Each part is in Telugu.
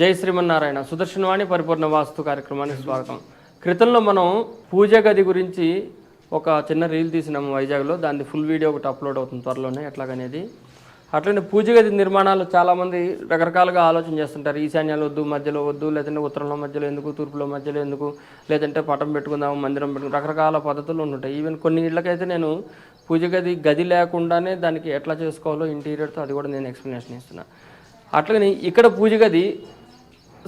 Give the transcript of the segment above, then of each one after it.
జై శ్రీమన్నారాయణ. సుదర్శనవాణి పరిపూర్ణ వాస్తు కార్యక్రమానికి స్వాగతం. క్రితంలో మనం పూజ గది గురించి ఒక చిన్న రీల్ తీసినాము వైజాగ్లో. దాని ఫుల్ వీడియో ఒకటి అప్లోడ్ అవుతుంది త్వరలోనే ఎట్లాగనేది. అట్లనే పూజ గది నిర్మాణాలు చాలామంది రకరకాలుగా ఆలోచన చేస్తుంటారు. ఈశాన్యాలు వద్దు మధ్యలో వద్దు లేదంటే ఉత్తరంలో మధ్యలో ఎందుకు తూర్పులో మధ్యలో ఎందుకు లేదంటే పటం పెట్టుకుందాము మందిరం పెట్టుకుందాం రకరకాల పద్ధతులు ఉంటుంటాయి ఈవెన్ కొన్ని ఇళ్ళకైతే నేను పూజ గది గది లేకుండానే దానికి ఎట్లా చేసుకోవాలో ఇంటీరియర్తో అది కూడా నేను ఎక్స్ప్లెనేషన్ ఇస్తున్నాను అట్లనే ఇక్కడ పూజ గది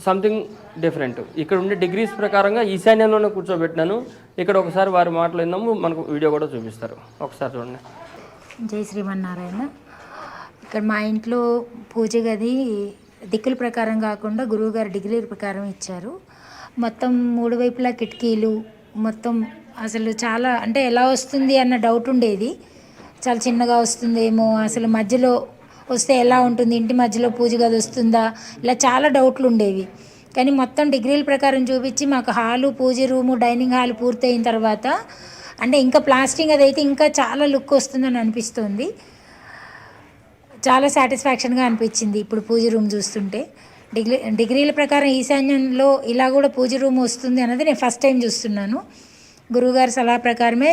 సంథింగ్ డిఫరెంట్ ఇక్కడ ఉండే డిగ్రీస్ ప్రకారంగా ఈశాన్యంలోనే కూర్చోబెట్టినాను. ఇక్కడ ఒకసారి వారి మాటలు విన్నాము మనకు వీడియో కూడా చూపిస్తారు. ఒకసారి చూడండి. జై శ్రీమన్నారాయణ. ఇక్కడ మా ఇంట్లో పూజ గది దిక్కుల ప్రకారం కాకుండా గురువుగారు డిగ్రీ ప్రకారం ఇచ్చారు. మొత్తం మూడు వైపులా కిటికీలు మొత్తం అసలు చాలా అంటే ఎలా వస్తుంది అన్న డౌట్ ఉండేది. చాలా చిన్నగా వస్తుందేమో అసలు మధ్యలో వస్తే ఎలా ఉంటుంది? ఇంటి మధ్యలో పూజ గది వస్తుందా? ఇలా చాలా డౌట్లు ఉండేవి. కానీ మొత్తం డిగ్రీల ప్రకారం చూపించి మాకు హాలు పూజ రూము డైనింగ్ హాల్ పూర్తయిన తర్వాత అంటే ఇంకా ప్లాస్టింగ్ అదైతే ఇంకా చాలా లుక్ వస్తుందని అనిపిస్తుంది. చాలా సాటిస్ఫాక్షన్గా అనిపించింది ఇప్పుడు పూజ రూమ్ చూస్తుంటే. డిగ్రీ డిగ్రీల ప్రకారం ఈశాన్యంలో ఇలా కూడా పూజ రూమ్ వస్తుంది అన్నది నేను ఫస్ట్ టైం చూస్తున్నాను. గురువుగారి సలహా ప్రకారమే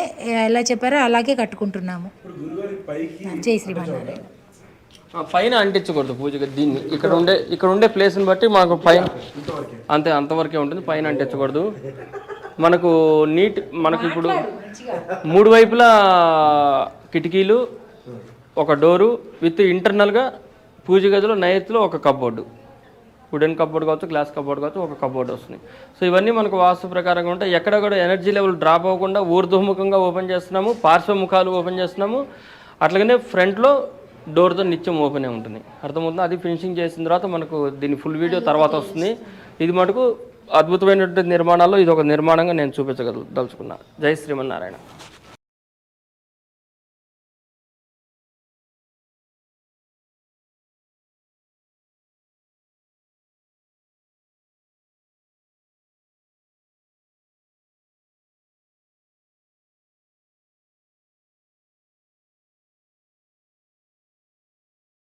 ఎలా చెప్పారో అలాగే కట్టుకుంటున్నాము. జై శ్రీమన్నారాయణ పైన అంటించకూడదు పూజ గది దీన్ని ఇక్కడ ఉండే ఇక్కడ ఉండే ప్లేస్ని బట్టి మాకు పైన అంతే అంతవరకే ఉంటుంది. పైన అంటించకూడదు. మనకు నీట్ మనకు ఇప్పుడు మూడు వైపులా కిటికీలు ఒక డోరు విత్ ఇంటర్నల్గా పూజ గదిలో నైత్లో ఒక కబోర్డు. వుడెన్ కప్బోర్డ్ కావచ్చు గ్లాస్ కబోర్డ్ కావచ్చు ఒక కప్బోర్డ్ వస్తుంది. సో ఇవన్నీ మనకు వాస్తు ప్రకారంగా ఉంటాయి. ఎక్కడ కూడా ఎనర్జీ లెవెల్ డ్రాప్ అవ్వకుండా ఊర్ధ్వముఖంగా ఓపెన్ చేస్తున్నాము పార్శ్వముఖాలు ఓపెన్ చేస్తున్నాము. అట్లాగనే ఫ్రంట్లో డోర్తో నిత్యం ఓపెనే ఉంటుంది. అర్థమవుతుంది? అది ఫినిషింగ్ చేసిన తర్వాత మనకు దీని ఫుల్ వీడియో తర్వాత వస్తుంది. ఇది మటుకు అద్భుతమైనటువంటి నిర్మాణాల్లో ఇది ఒక నిర్మాణంగా నేను చూపించగల దలుచుకున్నా. జై శ్రీమన్నారాయణ.